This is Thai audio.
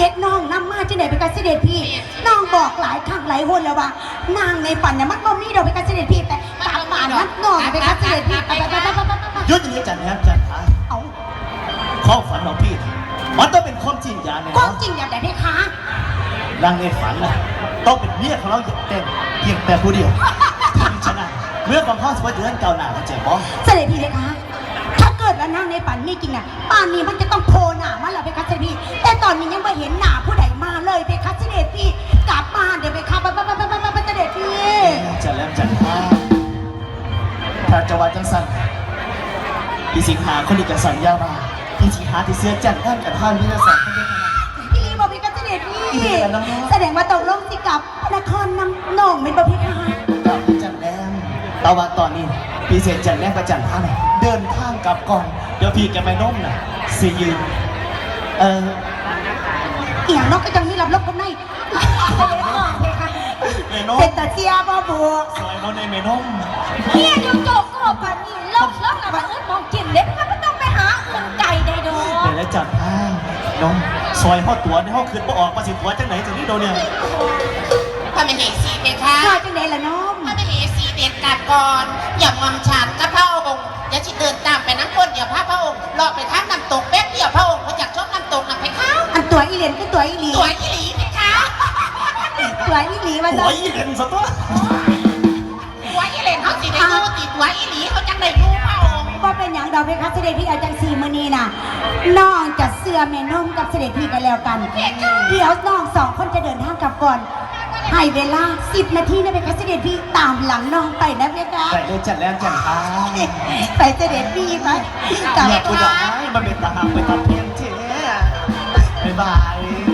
ด็จน้องนำมาที่ไหนไปกับเสด็จพี่น้องบอกหลายครั้งหลายคนแล้วว่านางในฝันเนี่ยมันก็มีดอกไปกับเสด็จพี่แต่ตามป่านนัดน้องไปกับเสด็จพี่ไปไปไปไปไปไปยุดอย่างนี้จันแฮมจันทาเอาข้อฝันของพี่น่ะมันต้องเป็นความจริงอย่างแน่ควานมอนจริงอย่างไรพี่คะนางในฝันน่ะต้องเป็นเมียของเราอย่างเต็มเพียงแต่ผู้เดียวถ้ามิฉะนั้นเรื่องของพ่อสวัสดิ์เดือนเก่าหน้าเข้าใจบ่เสด็จพี่เลยคะถ้าเกิดว่านางในฝันมีจริงอะป่านนี้มันจะต้องโผล่หน้ามาแล้วไปกับเสด็จพี่แต่ต อนนี้ยังไม่เห็นหน้าผู้ใดมาเลยไปกับเสด็จพี่กลับบ้านเดี๋ยวไปค่ะไปไปไปไปไปไปเสด็จพี่จันแลมจันทาถ้าจะว่าจังสันพี่สิงหาคนนี้กันสัญญามาพี่สิงหาที่เสื้อจันท่านกับท่านพี่จะสอนคนเดียวกันพี่บอกพี่กับเสด็จพี่แสดงว่าตกลงสิกับนครนำหน่องเป็นประพี่ค่ะกับจันแลมแต่ว่าตอนนี้พี่เสียจันแลมกับจันท่านเดินทางกลับก่อนเดี๋ยวพี่จะไปน้มนะสิยืนเออเอียง นกก็ยังมีรับลบคนในเมนมเป็นตาเจียบ่บัวซอยเราในเมนมเนี่ยอยู่โจกก็ปานนี้ลบลบนะว่าเอิ้นมองกินเด็ดก็ไม่ต้องไปหาอื่นไก่ได้ดอกเดี๋ยวแล้วจัดให้น้องซอยห่อตัวในห้องคืนบ่ออกมาสิตัวจังไหนจังนี้โดนเนี่ยพระมเหสีเพคะข้าจังไดล่ะน้องพระมเหสีเด็ดกัดก่อนอย่ามอมฉันกระองค์อ เหรียญคือตัวอีหลีสวยอีหลีเพคะตัวอีหลีว่าหัซะวอีเห็นซะตัวสวยอีเหลนเขาสิได้ดูติดสวยอีหลีเขาจังได้ดูพระองค์บ่เป็นหยังดอกเพคะเสด็จพี่เอาจังสี่มื้อนี้น่ะน้องจะเสื้อแม่นมกับเสด็จพี่กันแล้วกัน เดี๋ยวน้องสองคนจะเดินทางกลับก่อน ให้เวลา10นาทีนะเพคะเสด็จพี่ตามหลังน้องไปนะเพคะ แต่เลยจัดแล้วจัดให้ไปเสด็จพี่ไปกลับอยากกูก่จะอนให้มันเป็นตาหางไปตัดเพียงเจ๊บ๊าย บาย